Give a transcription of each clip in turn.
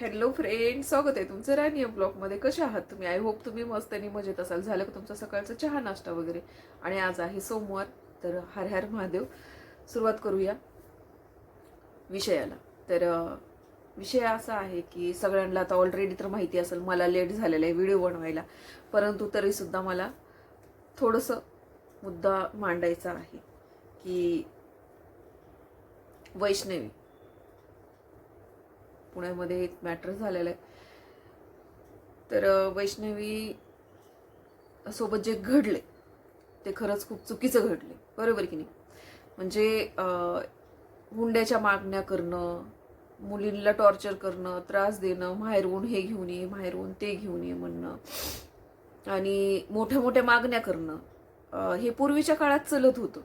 Hello friend स्वागत आहे तुमचं राणी ब्लॉगमध्ये कसे आहात तुम्ही? आय होप तुम्ही मस्त आणि मजेत असाल. झालं का तुमचा सकाळचा चहा नाश्ता वगैरे? आणि आज आहे सोमवार तर हर हर महादेव. सुरुवात करूया विषयाला. तर विषय असा आहे की सगळ्यांना आता ऑलरेडी तर माहिती असेल मला लेट झालेला आहे व्हिडिओ बनवायला. परंतु तरीसुद्धा मला थोडंसं मुद्दा मांडायचा आहे की वैष्णवी. पुण्यामध्ये मॅटर झालेलं आहे. तर वैष्णवी सोबत जे घडले ते खरंच खूप चुकीचं घडले. बरोबर की नाही? म्हणजे हुंड्याच्या मागण्या करणं मुलींना टॉर्चर करणं त्रास देणं माहेरून हे घेऊन ये माहेरहून ते घेऊन ये म्हणणं आणि मोठ्या मोठ्या मागण्या करणं हे पूर्वीच्या काळात चलत होतं.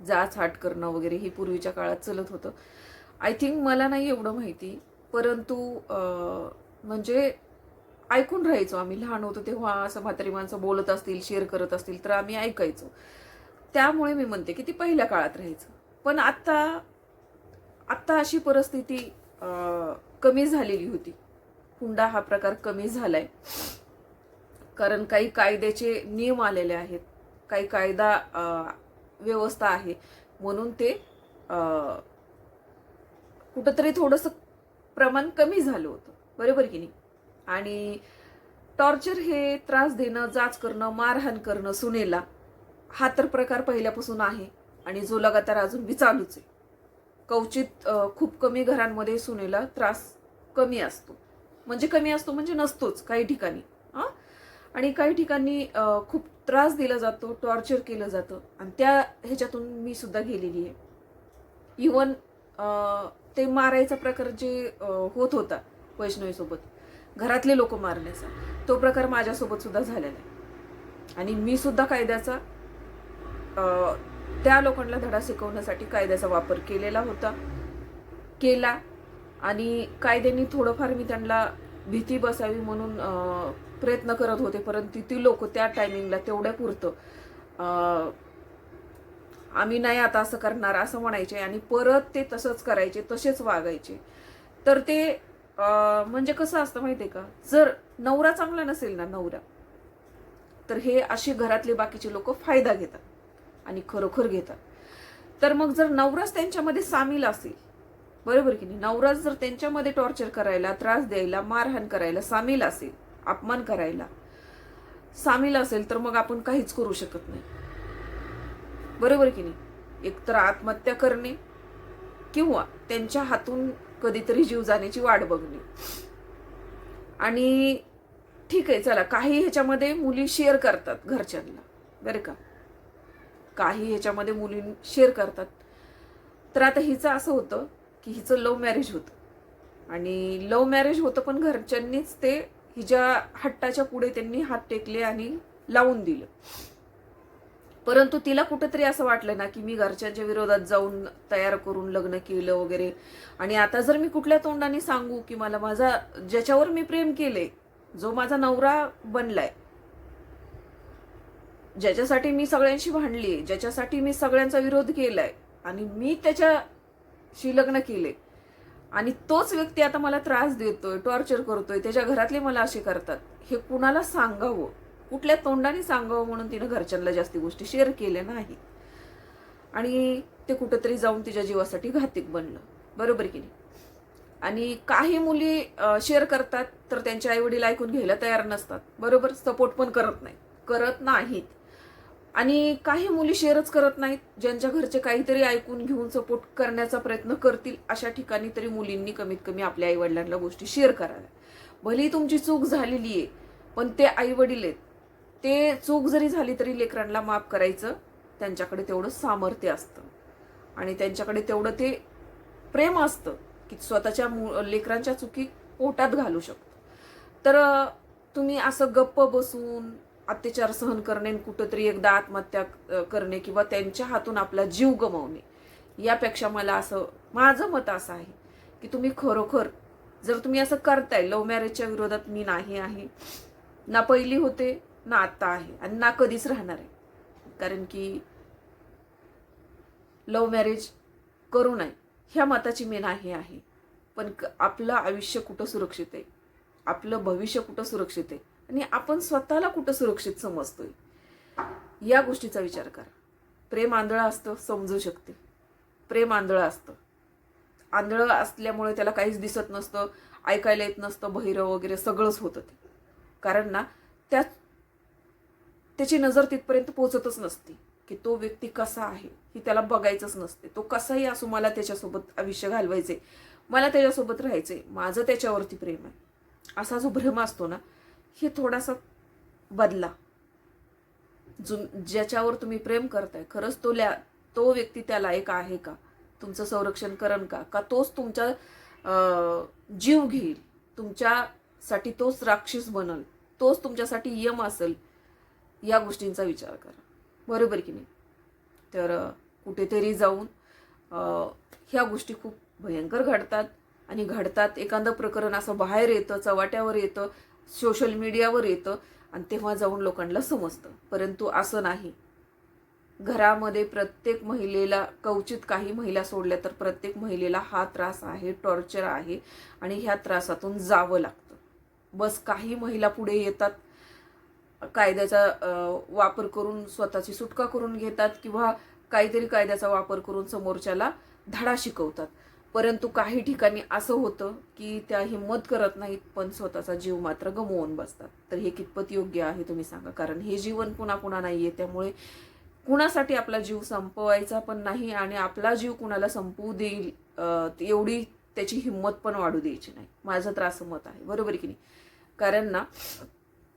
जाच हाट करणं वगैरे हे पूर्वीच्या काळात चलत होतं. आय थिंक मला नाही एवढं माहिती. परंतु म्हणजे ऐकून राहायचो आम्ही. लहान होतो तेव्हा असं म्हातारी माणसं बोलत असतील शेअर करत असतील तर आम्ही ऐकायचो. त्यामुळे मी म्हणते की ती पहिल्या काळात राहायचं. पण आत्ता आत्ता अशी परिस्थिती कमी झालेली होती. हुंडा हा प्रकार कमी झालाय. कारण काही कायद्याचे नियम आलेले आहेत. काही कायदा व्यवस्था आहे. म्हणून ते कुठंतरी थोडंसं प्रमाण कमी झालं होतं. बरोबर की नाही? आणि टॉर्चर हे त्रास देणं जाच करणं मारहाण करणं सुनेला हा तर प्रकार पहिल्यापासून आहे आणि जो लगातार अजून बी चालूच आहे. कवचित खूप कमी घरांमध्ये सुनेला त्रास कमी असतो. म्हणजे कमी असतो म्हणजे नसतोच काही ठिकाणी हां? आणि काही ठिकाणी खूप त्रास दिला जातो टॉर्चर केलं जातं. आणि त्या ह्याच्यातून मी सुद्धा गेलेली आहे. इवन ते मारायचा प्रकार जे होत होता वैष्णवीसोबत घरातले लोक मारण्याचा तो प्रकार माझ्यासोबत सुद्धा झालेला आहे. आणि मी सुद्धा कायद्याचा त्या लोकांना धडा शिकवण्यासाठी कायद्याचा वापर केलेला होता केला. आणि कायद्याने थोडंफार मी त्यांना भीती बसावी म्हणून प्रयत्न करत होते परंतु ती लोक त्या टायमिंगला तेवढ्या पुरतं आम्ही नाही आता असं करणार असं म्हणायचे आणि परत ते तसंच करायचे तसेच वागायचे. तर ते म्हणजे कसं असतं माहिती आहे का? जर नवरा चांगला नसेल ना नवरा तर हे असे घरातले बाकीचे लोक फायदा घेतात आणि खरोखर घेतात. तर मग जर नवराच त्यांच्यामध्ये सामील असेल बरोबर की नाही? नवराच जर त्यांच्यामध्ये टॉर्चर करायला त्रास द्यायला मारहाण करायला सामील असेल अपमान करायला सामील असेल तर मग आपण काहीच करू शकत नाही. बरोबर की नाही? एकतर आत्महत्या करणे किंवा त्यांच्या हातून कधीतरी जीव जाण्याची वाट बघणे. आणि ठीक आहे चला काही ह्याच्यामध्ये मुली शेअर करतात घरच्यांना बरं का? काही ह्याच्यामध्ये मुली शेअर करतात. तर आता हिचं असं होतं की हिचं लव्ह मॅरेज होतं. आणि लव्ह मॅरेज होतं पण घरच्यांनीच ते हिच्या हट्टाच्या पुढे त्यांनी हात टेकले आणि लावून दिलं. परंतु तिला कुठंतरी असं वाटलं ना की मी घरच्यांच्या विरोधात जाऊन तयार करून लग्न केलं वगैरे. आणि आता जर मी कुठल्या तोंडाने सांगू की मला माझा ज्याच्यावर मी प्रेम केले जो माझा नवरा बनलाय ज्याच्यासाठी मी सगळ्यांशी भांडली ज्याच्यासाठी मी सगळ्यांचा विरोध केलाय आणि मी त्याच्याशी लग्न केले आणि तोच व्यक्ती आता मला त्रास देतोय टॉर्चर करतोय त्याच्या घरातले मला असे करतात हे कुणाला सांगावं? कुठल्या तोंडाने सांगावं म्हणून तिनं घरच्यांना जास्ती गोष्टी शेअर केल्या नाही. आणि ते कुठंतरी जाऊन तिच्या जीवासाठी घातिक बनलं. बरोबर की नाही? आणि काही मुली शेअर करतात तर त्यांचे आईवडील ऐकून घ्यायला तयार नसतात. बरोबर? सपोर्ट पण करत नाही. करत नाहीत. आणि काही मुली शेअरच करत नाहीत. ज्यांच्या घरचे काहीतरी ऐकून घेऊन सपोर्ट करण्याचा प्रयत्न करतील अशा ठिकाणी तरी मुलींनी कमीत कमी आपल्या आईवडिलांना गोष्टी शेअर कराव्या. भलेही तुमची चूक झालेली आहे पण ते आईवडील आहेत. ते चूक जरी झाली तरी लेकरांना माफ करायचं. त्यांच्याकडे तेवढं सामर्थ्य असतं. आणि त्यांच्याकडे तेवढं ते प्रेम असतं की स्वतःच्या मु लेकरांच्या चुकी पोटात घालू शकतो. तर तुम्ही असं गप्प बसून अत्याचार सहन करणे आणि कुठंतरी एकदा आत्महत्या करणे किंवा त्यांच्या हातून आपला जीव गमावणे यापेक्षा मला असं माझं मत असं आहे की तुम्ही खरोखर जर तुम्ही असं करताय लव्ह मॅरेजच्या विरोधात मी नाही आहे. ना पहिली होते ना आत्ता आहे आणि ना कधीच राहणार आहे. कारण की लव्ह मॅरेज करू नये ह्या मताची मी नाही आहे. पण आपलं आयुष्य कुठं सुरक्षित आहे? आपलं भविष्य कुठं सुरक्षित आहे? आणि आपण स्वतःला कुठं सुरक्षित समजतोय? या गोष्टीचा विचार करा. प्रेम आंधळं असतं समजू शकते. प्रेम आंधळं असतं. आंधळं असल्यामुळे त्याला काहीच दिसत नसतं ऐकायला येत नसतं बहिरं वगैरे सगळंच होतं ते. कारण ना त्या त्याची नजर तिथपर्यंत पोहोचतच नसते की तो व्यक्ती कसा आहे ही त्याला बघायचंच नसते. तो कसाही असो मला त्याच्यासोबत आयुष्य घालवायचे मला त्याच्यासोबत राहायचे माझं त्याच्यावरती प्रेम आहे. असा जो भ्रम असतो ना हे थोडासा बदला. जो ज्याच्यावर तुम्ही प्रेम करताय खरंच तो ल्या तो व्यक्ती त्या लायक आहे का? तुमचं संरक्षण करण का? का तोच तुमचा जीव घेईल? तुमच्यासाठी तोच राक्षस बनल? तोच तुमच्यासाठी यम असेल? या गोष्टींचा विचार करा. बरोबर की नाही? तर कुठेतरी जाऊन ह्या गोष्टी खूप भयंकर घडतात आणि घडतात एखादं प्रकरण असं बाहेर येतं चव्हाट्यावर येतं सोशल मीडियावर येतं आणि तेव्हा जाऊन लोकांना समजतं. परंतु असं नाही. घरामध्ये प्रत्येक महिलेला कवचित काही महिला सोडल्या तर प्रत्येक महिलेला हा त्रास आहे टॉर्चर आहे आणि ह्या त्रासातून जावं लागतं. बस काही महिला पुढे येतात कायद्याचा वापर करून स्वतःची सुटका करून घेतात किंवा काहीतरी कायद्याचा वापर करून समोरच्याला धडा शिकवतात. परंतु काही ठिकाणी असं होतं की त्या हिंमत करत नाहीत पण स्वतःचा जीव मात्र गमवून बसतात. तर हे कितपत योग्य आहे तुम्ही सांगा? कारण हे जीवन पुन्हा पुन्हा नाही आहे त्यामुळे कुणासाठी आपला जीव संपवायचा पण नाही आणि आपला जीव कुणाला संपवू देईल एवढी त्याची हिंमत पण वाढू द्यायची नाही. माझं तर असं मत आहे. बरोबर की नाही? कारण ना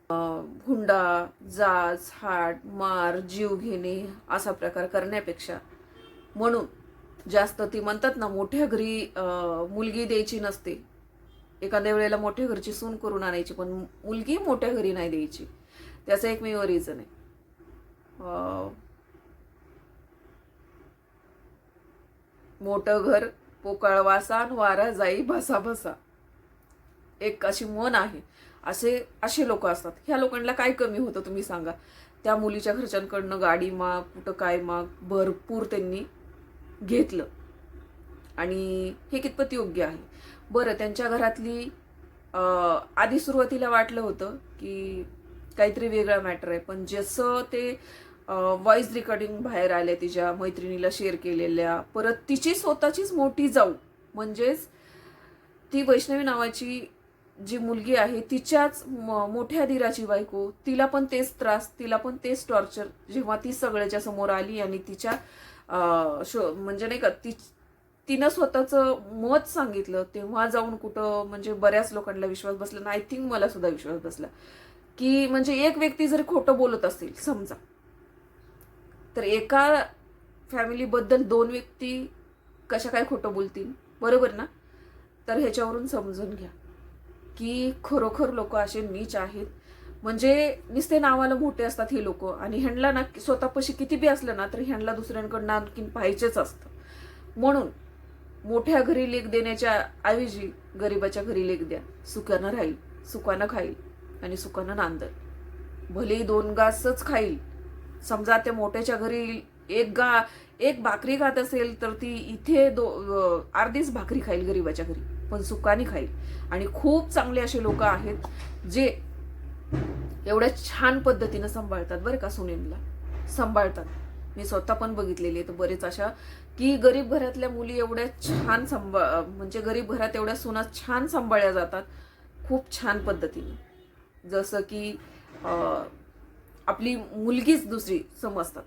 हुंडा जाच हाट मार जीव घेणे असा प्रकार करण्यापेक्षा म्हणून जास्त ती म्हणतात ना मोठ्या घरी मुलगी द्यायची नसते. एखाद्या वेळेला मोठ्या घरची सून करून आणायची पण मुलगी मोठ्या घरी नाही द्यायची. त्याचं एकमेव रिझन आहे. अं, मोठं घर पोकळ वासान वारा जाई भसा भसा एक अशी मन आहे. असे असे लोक असतात. ह्या लोकांना काय कमी होतं तुम्ही सांगा? त्या मुलीच्या घरच्यांकडनं गाडी माग कुठं काय माग भरपूर त्यांनी घेतलं. आणि हे कितपत योग्य आहे? बरं त्यांच्या घरातली आधी सुरुवातीला वाटलं होतं की काहीतरी वेगळा मॅटर आहे. पण जसं ते व्हॉइस रेकॉर्डिंग बाहेर आले तिच्या मैत्रिणीला शेअर केलेल्या परत तिची स्वतःचीच मोठी जाऊ. म्हणजेच ती वैष्णवी नावाची जी मुलगी आहे तिच्याच मोठ्या धीराची बायको तिला पण तेच त्रास तिला पण तेच टॉर्चर जेव्हा ती सगळ्याच्या समोर आली आणि तिच्या शो म्हणजे नाही का ती तिनं स्वतःचं मत सांगितलं तेव्हा जाऊन कुठं म्हणजे बऱ्याच लोकांना विश्वास बसला आय थिंक मला सुद्धा विश्वास बसला. की म्हणजे एक व्यक्ती जरी खोटं बोलत असेल समजा तर एका फॅमिलीबद्दल दोन व्यक्ती कशा काय खोटं बोलतील? बरोबर ना? तर ह्याच्यावरून समजून घ्या. की खरोखर लोक असे नीच आहेत. म्हणजे नुसते नावाला मोठे असतात हे लोक. आणि ह्यांना ना स्वतःपाशी किती बी असलं ना तर ह्यांना दुसऱ्यांकडनं आणखीन पाहिजेच असतं. म्हणून मोठ्या घरी लेख देण्याच्या ऐवजी गरिबाच्या घरी लेख द्या. सुखानं राहील सुखानं खाईल आणि सुखानं नांदल. भलेही दोन गासच खाईल. समजा त्या मोठ्याच्या घरी एक गा एक भाकरी खात असेल तर ती इथे दो अर्धीच भाकरी खाईल गरिबाच्या घरी. पण सुखाने खाईल. आणि खूप चांगले असे लोक आहेत जे एवढ्या छान पद्धतीनं सांभाळतात बरं का सुनेनला. सांभाळतात. मी स्वतः पण बघितलेली आहे. तर बरेच अशा की गरीब घरातल्या मुली एवढ्या छान सांभाळ म्हणजे गरीब घरात एवढ्या सुना छान सांभाळल्या जातात. खूप छान पद्धतीने. जसं की आपली मुलगीच दुसरी समजतात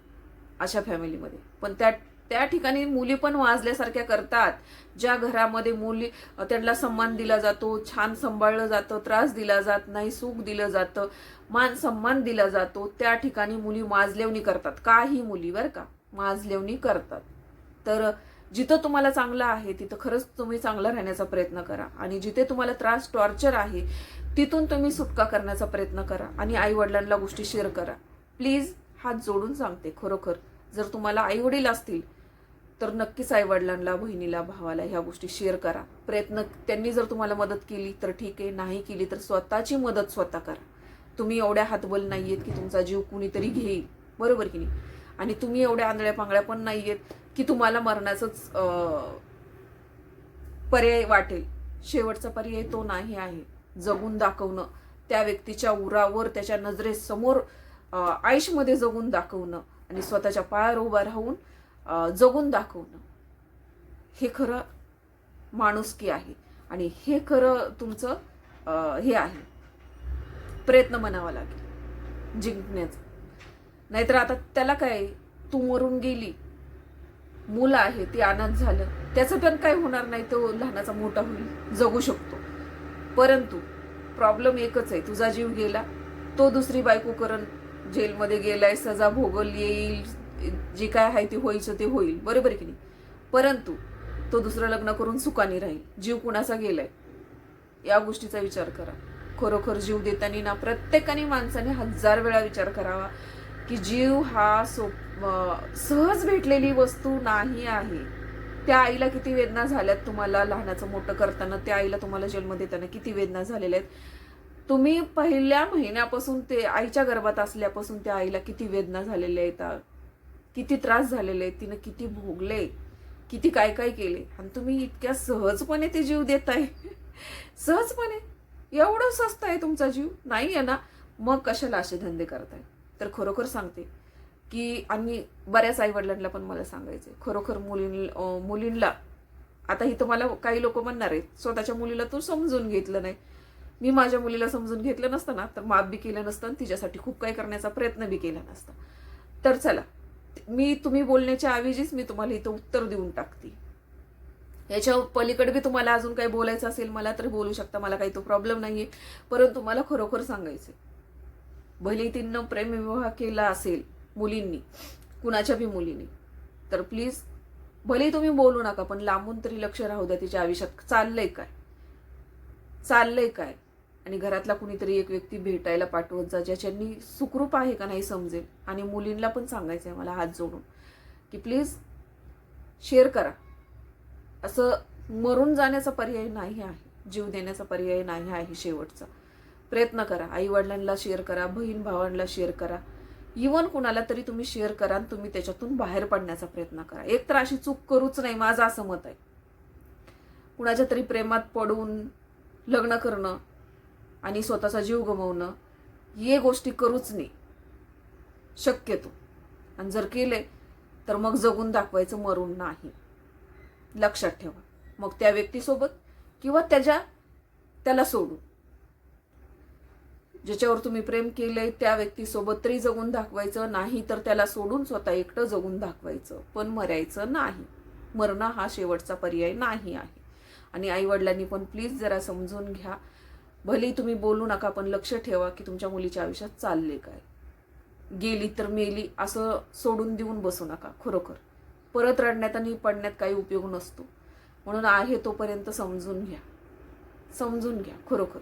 अशा फॅमिलीमध्ये पण त्या त्या ठिकाणी मुली पण वाजल्यासारख्या करतात. ज्या घरामध्ये मुली त्यांना सन्मान दिला जातो छान सांभाळलं जातं त्रास दिला जात नाही सुख दिलं जातं मान सन्मान दिला जातो त्या ठिकाणी मुली माजलेवणी करतात. काही मुली बरं का माजलेवणी करतात. तर जिथं तुम्हाला चांगलं आहे तिथं खरंच तुम्ही चांगलं राहण्याचा प्रयत्न करा. आणि जिथे तुम्हाला त्रास टॉर्चर आहे तिथून तुम्ही सुटका करण्याचा प्रयत्न करा. आणि आई वडिलांना गोष्टी शेअर करा. प्लीज हात जोडून सांगते खरोखर. जर तुम्हाला आई वडील असतील तर नक्कीच आई वडिलांना बहिणीला भावाला ह्या गोष्टी शेअर करा. प्रयत्न त्यांनी जर तुम्हाला मदत केली तर ठीक आहे. नाही केली तर स्वतःची मदत स्वतः करा. तुम्ही एवढ्या हातबल नाहीयेत की तुमचा जीव कुणीतरी घेईल. बरोबर की नाही? आणि तुम्ही एवढ्या आंधळ्या पांगळ्या पण नाहीयेत की तुम्हाला मरणाचाच पर्याय वाटेल. शेवटचा पर्याय तो नाही आहे. जगून दाखवणं त्या व्यक्तीच्या उरावर त्याच्या नजरेसमोर अं, आयुष्यमध्ये जगून दाखवणं आणि स्वतःच्या पायावर उभा राहून जगून दाखवणं. हे खरं माणुसकी आहे. आणि हे खरं तुमचं हे आहे. प्रयत्न म्हणावा लागेल. जिंकण्याचा. नाहीतर आता त्याला काय तू मरून गेली. मुलं आहे ती अनाथ झालं. त्याचं पण काय होणार नाही तो लहानाचा मोठा होईल. जगू शकतो. परंतु प्रॉब्लेम एकच आहे. तुझा जीव गेला. तो दुसरी बायको करण. जेलमध्ये गेलाय सजा भोगल येईल. जे काय आहे ते व्हायचं ते होईल. बरोबर आहे की नाही? परंतु तो दुसरं लग्न करून सुखाने राहील. जीव कुणाचा गेलाय? या गोष्टीचा विचार करा. खरोखर जीव देताना ना प्रत्येकाने माणसाने हजार वेळा विचार करावा की जीव हा सो सहज भेटलेली वस्तू नाही आहे. त्या आईला किती वेदना झाल्यात तुम्हाला लहानाचं मोठं करताना त्या आईला तुम्हाला जन्म देताना किती वेदना झालेल्या आहेत. तुम्ही पहिल्या महिन्यापासून ते आईच्या गर्भात असल्यापासून त्या आईला किती वेदना झालेल्या आहेत. किती त्रास झालेले तिनं किती भोगले किती काय काय केले. आणि तुम्ही इतक्या सहजपणे ते जीव देताय. सहजपणे. एवढं स्वस्त आहे तुमचा जीव. नाही आहे ना. मग कशाला असे धंदे करताय? तर खरोखर सांगते की आणि बऱ्याच आई वडिलांना पण मला सांगायचे खरोखर मुलीं मुलींला मुलींना आता ही तुम्हाला काही लोक म्हणणार आहेत स्वतःच्या मुलीला तू समजून घेतलं नाही. मी माझ्या मुलीला समजून घेतलं नसतं ना तर माप बी केलं नसतं आणि तिच्यासाठी खूप काही करण्याचा प्रयत्न बी केला नसता. तर चला मी तुम्ही बोलण्याच्या ऐवजीच मी तुम्हाला इथं उत्तर देऊन टाकते. याच्या पलीकडे बी तुम्हाला अजून काही बोलायचं असेल मला तर बोलू शकता मला काही तो प्रॉब्लेम नाही आहे परंतु मला खरोखर सांगायचं भले तिनं प्रेमविवाह केला असेल मुलींनी कुणाच्या बी मुलींनी तर प्लीज भले तुम्ही बोलू नका पण लांबून तरी लक्ष राहू द्या तिच्या आयुष्यात. चाललंय काय? चाललंय काय? आणि घरातला कुणीतरी एक व्यक्ती भेटायला पाठवत जा ज्याच्यांनी सुखरूप आहे का नाही समजेल. आणि मुलींना पण सांगायचं आहे मला हात जोडून की प्लीज शेअर करा. असं मरून जाण्याचा पर्याय नाही आहे. जीव देण्याचा पर्याय नाही आहे शेवटचा. प्रयत्न करा. आई वडिलांना शेअर करा. बहीण भावांना शेअर करा. इवन कुणाला तरी तुम्ही शेअर करा आणि तुम्ही त्याच्यातून बाहेर पडण्याचा प्रयत्न करा. एक तर अशी चूक करूच नाही. माझं असं मत आहे. कुणाच्या तरी प्रेमात पडून लग्न करणं आणि स्वतःचा जीव गमवणं हे गोष्टी करूच नाही शक्यतो. आणि जर केले तर मग जगून दाखवायचं मरून नाही. लक्षात ठेवा. मग त्या व्यक्तीसोबत किंवा त्याच्या त्याला सोडून. ज्याच्यावर तुम्ही प्रेम केले त्या व्यक्तीसोबत तरी जगून दाखवायचं नाही तर त्याला सोडून स्वतः एकटं जगून दाखवायचं. पण मरायचं नाही. मरणं हा शेवटचा पर्याय नाही आहे. आणि आई वडिलांनी पण प्लीज जरा समजून घ्या. भले तुम्ही बोलू नका पण लक्ष ठेवा की तुमच्या मुलीच्या आयुष्यात चालले काय. गेली तर मेली असं सोडून देऊन बसू नका खरोखर. परत रडण्यात आणि पडण्यात काही उपयोग नसतो. म्हणून आहे तोपर्यंत समजून घ्या. समजून घ्या खरोखर.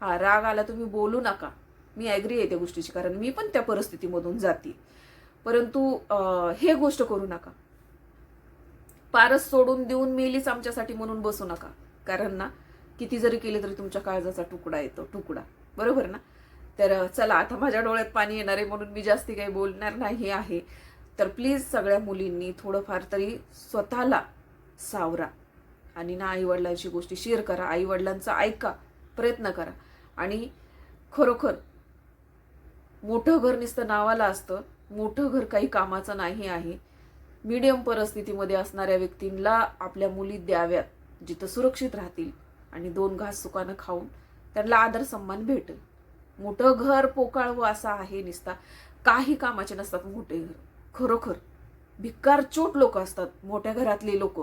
हा राग आला तुम्ही बोलू नका. मी ॲग्री आहे त्या गोष्टीची कारण मी पण त्या परिस्थितीमधून जाते. परंतु हे गोष्ट करू नका. पारस सोडून देऊन मेलीच आमच्यासाठी म्हणून बसू नका. कारण ना किती जरी केले तरी तुमच्या काळजाचा तुकडा येतो तुकडा. बरोबर ना? तर चला आता माझ्या डोळ्यात पाणी येणार आहे म्हणून मी जास्ती काही बोलणार नाही आहे. तर प्लीज सगळ्या मुलींनी थोडंफार तरी स्वतःला सावरा आणि ना आईवडिलांची गोष्टी शेअर करा आईवडिलांचं ऐका प्रयत्न करा. आणि खरोखर मोठं घर नुसतं नावाला असतं मोठं घर काही कामाचं नाही आहे. मीडियम परिस्थितीमध्ये असणाऱ्या व्यक्तींना आपल्या मुली द्याव्यात जिथं सुरक्षित राहतील. आणि दोन घास सुकानं खाऊन त्यांना आदर सन्मान भेटेल. मोठं घर पोकाळ व असा आहे निसता. काही कामाचे नसतात मोठे घर. खरोखर भिक्कार चोट लोक असतात. मोठ्या घरातले लोक.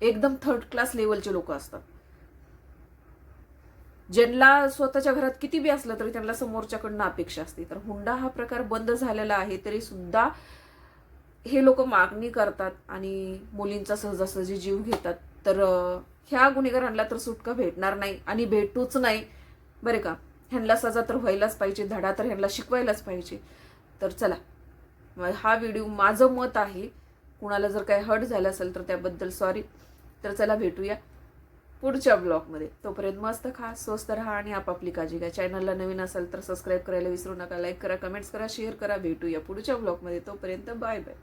एकदम थर्ड क्लास लेवलचे लोक असतात. ज्यांना स्वतःच्या घरात किती बी असलं तरी त्यांना समोरच्याकडनं अपेक्षा असते. तर हुंडा हा प्रकार बंद झालेला आहे तरी सुद्धा हे लोक मागणी करतात आणि मुलींचा सहजासहजी जीव घेतात. तर ह्या गुन्हेगारांना तर सुटका भेटणार नाही आणि भेटूच नाही. बरे का? ह्यांना सजा तर व्हायलाच पाहिजे धडा तर ह्यांना शिकवायलाच पाहिजे. तर चला. हा व्हिडिओ माझं मत आहे. कुणाला जर काही हट झालं असेल तर त्याबद्दल सॉरी. तर चला भेटूया पुढच्या ब्लॉगमध्ये. तोपर्यंत मस्त खा स्वस्त राहा आणि आपापली काळजी घ्या. चॅनलला नवीन असेल तर सबस्क्राईब करायला विसरू नका. लाईक करा कमेंट्स करा शेअर करा. भेटूया पुढच्या ब्लॉगमध्ये. तोपर्यंत बाय बाय